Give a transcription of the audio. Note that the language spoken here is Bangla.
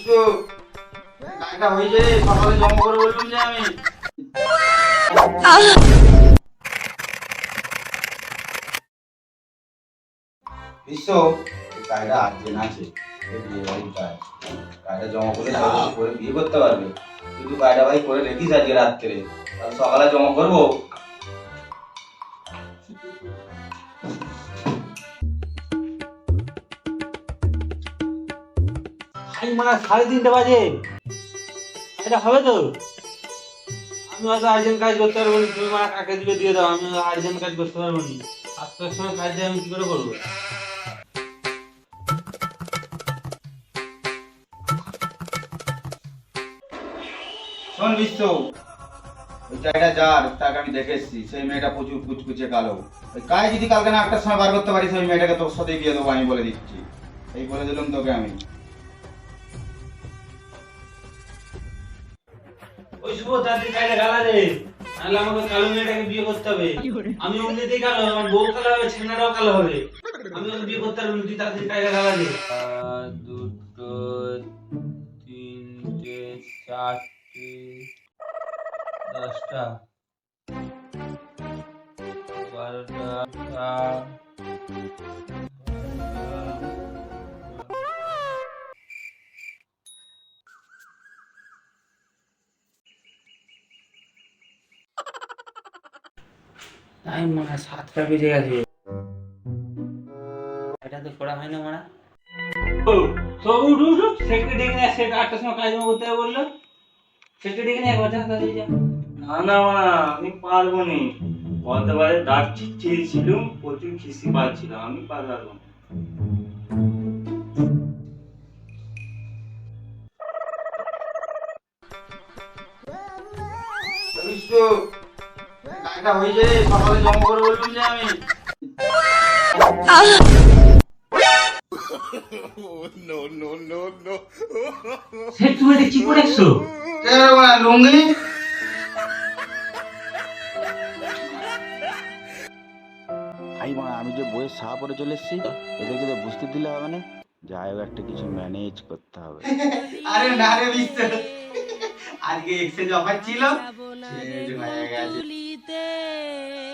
বিশ্ব গাড়িটা হয়ে সকালে জমা জমা করে বিয়ে করতে পারবে। কিন্তু গাড়িটা ভাই করে রেখিস আজকে রাত্রে। কাল সকালে জমা করব? আজ মানে সাড়ে তিনটে বাজে। এটা হবে তো? আমি হয়তো আর্জেন্ট কাজ করতে পারব তুমি মানে কাকে দিবে দিয়ে দাও, আমি আর্জেন্ট কাজ করতে পারব না। আটটার সময় কাজ আমি কি করে করব? শোন বিশ্ব ওই যার তাকে আমি দেখে এসেছি। সেই মেয়েটা প্রচুর কুচকুচে কালো। ওই কাজ যদি কালকে না একটার সময় বার করতে পারিস, ওই মেয়েটাকে তোর সাথে বিয়ে দেবো, আমি বলে দিচ্ছি। এই বলে দিলাম তোকে আমি। ওই শুভ তাদের গালা রে? নাহলে আমাকে কালো মেয়েটাকে বিয়ে করতে হবে। আমি এমনিতেই কালো আমার বউ কালো হবে ছেলেরাও কালো হবে। আমি ওকে বিয়ে করতে পারব তুই তাদের কাজে গালা দে দুটো তিনটে চারটে দশটা বারোটা টাইম মানে সাতটা বেজে গেছে এটা তো করা হয় না মারা তো উঠ উঠ উঠ সেক্রেটারি ডেকে নিয়ে সেটা আটটার সময় কাজ করতে হবে বলল সেক্রেটারি ডেকে নিয়ে একবার যা তাড়াতাড়ি না না আমি পারব নি বলতে পারে ডাক চেয়েছিলাম প্রচুর খিস্তি পাচ্ছিলাম আমি পারব না হয়ে যায় সকালে জমা করে বললাম যে আমি। তুমি কে লুঙ্গি? ভাই মা আমি যে বইয়ের সাহা পরে চলে এসেছি এদেরকে তো বুঝতে দিলে হবে না। যাই হোক একটা কিছু ম্যানেজ করতে হবে। আরে না রে বিশ্ব আজকে এক্সচেঞ্জ অফার ছিল। হয়ে গেছে। day.